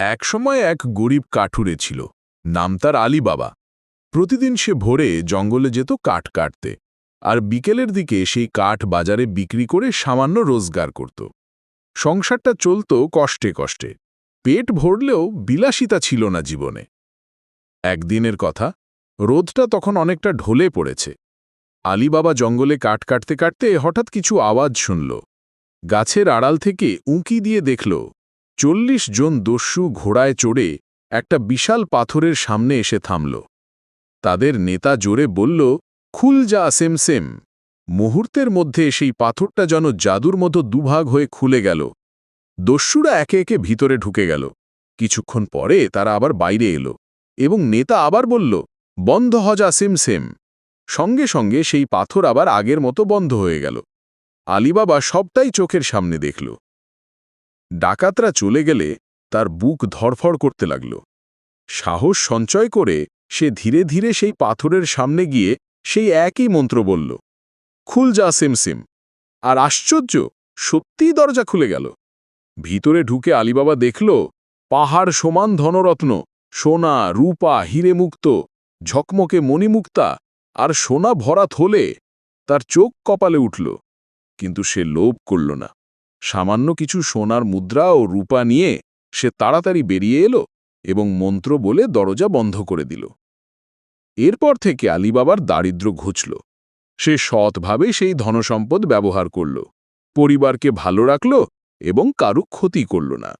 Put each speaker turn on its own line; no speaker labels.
একসময় এক গরিব কাঠুরে ছিল, নাম তার আলী বাবা প্রতিদিন সে ভোরে জঙ্গলে যেত কাঠ কাটতে, আর বিকেলের দিকে সেই কাঠ বাজারে বিক্রি করে সামান্য রোজগার করত। সংসারটা চলত কষ্টে কষ্টে, পেট ভরলেও বিলাসিতা ছিল না জীবনে। একদিনের কথা, রোদটা তখন অনেকটা ঢলে পড়েছে। আলী বাবা জঙ্গলে কাঠ কাটতে কাটতে হঠাৎ কিছু আওয়াজ শুনল। গাছের আড়াল থেকে উঁকি দিয়ে দেখল চল্লিশ জন দস্যু ঘোড়ায় চড়ে একটা বিশাল পাথরের সামনে এসে থামল। তাদের নেতা জোরে বলল, খুল যা সেম সেম। মুহূর্তের মধ্যে সেই পাথরটা যেন জাদুর মতো দুভাগ হয়ে খুলে গেল। দস্যুরা একে একে ভিতরে ঢুকে গেল। কিছুক্ষণ পরে তারা আবার বাইরে এলো এবং নেতা আবার বলল, বন্ধ হজা সেম সেম। সঙ্গে সঙ্গে সেই পাথর আবার আগের মতো বন্ধ হয়ে গেল। আলিবাবা সবটাই চোখের সামনে দেখল। ডাকাতরা চলে গেলে তার বুক ধরফড় করতে লাগল। সাহস সঞ্চয় করে সে ধীরে ধীরে সেই পাথরের সামনে গিয়ে সেই একই মন্ত্র বলল, খুল যা, সিম সিম। আর আশ্চর্য, সত্যিই দরজা খুলে গেল। ভিতরে ঢুকে আলিবাবা দেখল, পাহাড় সমান ধনরত্ন, সোনা, রূপা, হিরে মুক্ত, ঝকমকে মণিমুক্তা আর সোনা ভরা থলে তার চোখ কপালে উঠল, কিন্তু সে লোভ করল না। সামান্য কিছু সোনার মুদ্রা ও রূপা নিয়ে সে তাড়াতাড়ি বেরিয়ে এলো এবং মন্ত্র বলে দরজা বন্ধ করে দিল। এরপর থেকে আলিবাবার দারিদ্র ঘুচল। সে সৎভাবে সেই ধনসম্পদ ব্যবহার করল। পরিবারকে ভালো রাখল এবং কারু ক্ষতি করল না।